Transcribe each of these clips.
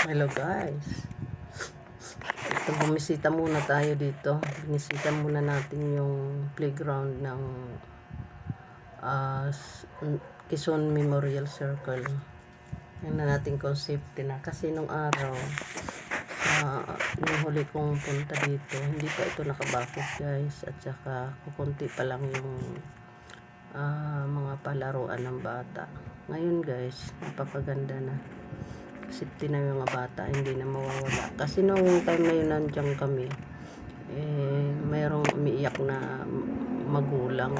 Hello guys. Ito, bumisita muna tayo dito. Bumisita muna natin yung playground ng n- Quezon Memorial Circle. Yan na natin kung safety na. Kasi nung araw, ah, nung huli kong punta dito, hindi pa ito nakabakot guys. At saka kukunti pa lang yung ah, mga palaruan ng bata. Ngayon guys, napapaganda na safety na yung mga bata, hindi na mawawala. Kasi nung time na yun nandiyan kami, eh, mayroong umiiyak na magulang.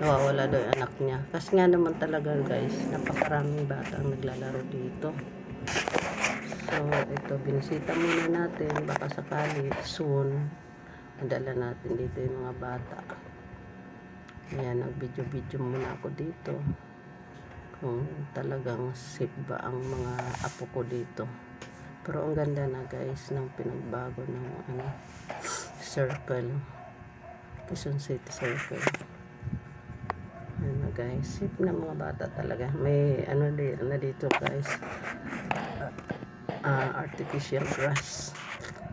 Nawawala daw yung anak niya. Kasi nga naman talaga guys, napakaraming bata ang naglalaro dito. So, ito, binisita muna natin. Baka sakali, soon, nadala natin dito yung mga bata. Ayan, nag-video-video muna ako dito kung talagang safe ba ang mga apo ko dito. Pero ang ganda na guys ng pinagbago ng ano, circle. Quezon City Circle. Na guys, safe na mga bata talaga. May ano na dito guys, ah, artificial grass.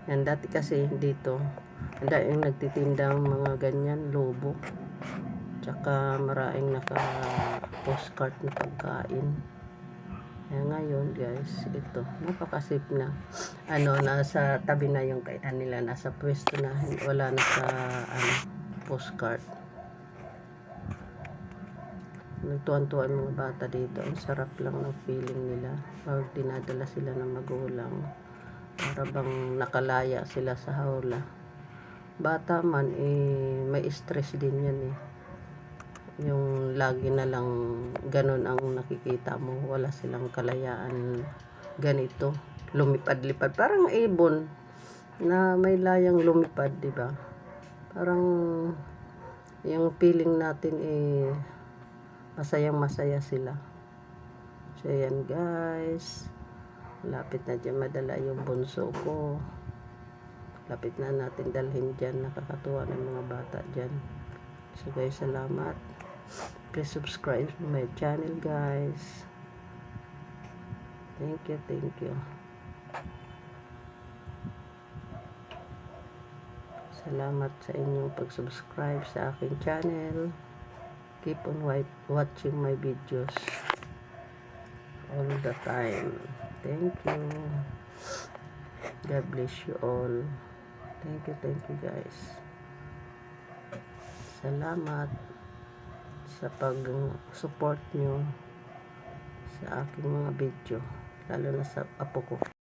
Yan dati kasi dito, ang yung nagtitindang mga ganyan, lobo. Tsaka maraming naka postcard na pagkain. Kaya ngayon guys, ito, napaka-safe na. Ano, nasa tabi na yung kainan nila, nasa pwesto na, wala na sa ano, postcard. Nagtuwan-tuwa yung mga bata dito. Ang sarap lang ng feeling nila. Pag dinadala sila ng magulang. Para bang nakalaya sila sa hawla. Bata man, eh, may stress din yan eh yung lagi na lang ganun ang nakikita mo. Wala silang kalayaan ganito. Lumipad-lipad. Parang ibon na may layang lumipad di ba? Parang yung feeling natin eh masayang masaya sila. So yan guys. Lapit na dyan. Madala yung bunso ko. Lapit na natin dalhin dyan. Nakakatuwa ng mga bata dyan. So guys salamat please subscribe to my channel guys. Thank you thank you. Salamat sa inyong pag-subscribe sa aking channel. Keep on wa- watching my videos all the time. Thank you. God bless you all. Thank you thank you guys. Salamat sa pag-support nyo sa aking mga video lalo na sa apo ko